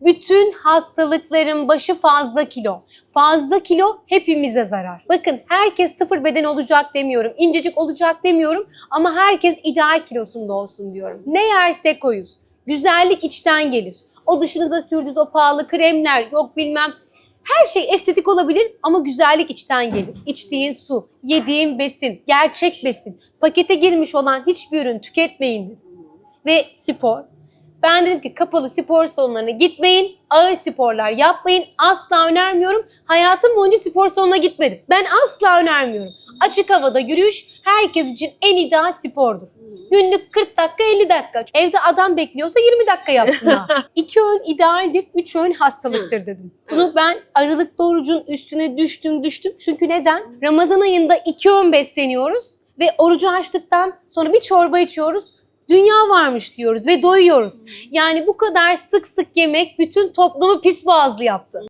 Bütün hastalıkların başı fazla kilo. Fazla kilo hepimize zarar. Bakın herkes sıfır beden olacak demiyorum. incecik olacak demiyorum. Ama herkes ideal kilosunda olsun diyorum. Ne yersek oyuz. Güzellik içten gelir. O dışınıza sürdüğünüz o pahalı kremler yok bilmem. Her şey estetik olabilir ama güzellik içten gelir. İçtiğin su, yediğin besin, gerçek besin, pakete girmiş olan hiçbir ürün tüketmeyin. Ve spor. Ben dedim ki kapalı spor salonlarına gitmeyin, ağır sporlar yapmayın. Asla önermiyorum. Hayatım boyunca spor salonuna gitmedim. Ben asla önermiyorum. Açık havada yürüyüş herkes için en ideal spordur. Günlük 40 dakika 50 dakika. Evde adam bekliyorsa 20 dakika yapsın ha. İki öğün idealdir, üç öğün hastalıktır dedim. Bunu ben aralıklı orucun üstüne düştüm düştüm. Çünkü neden? Ramazan ayında iki öğün besleniyoruz ve orucu açtıktan sonra bir çorba içiyoruz. Dünya varmış diyoruz ve doyuyoruz. Yani bu kadar sık sık yemek bütün toplumu pis boğazlı yaptı.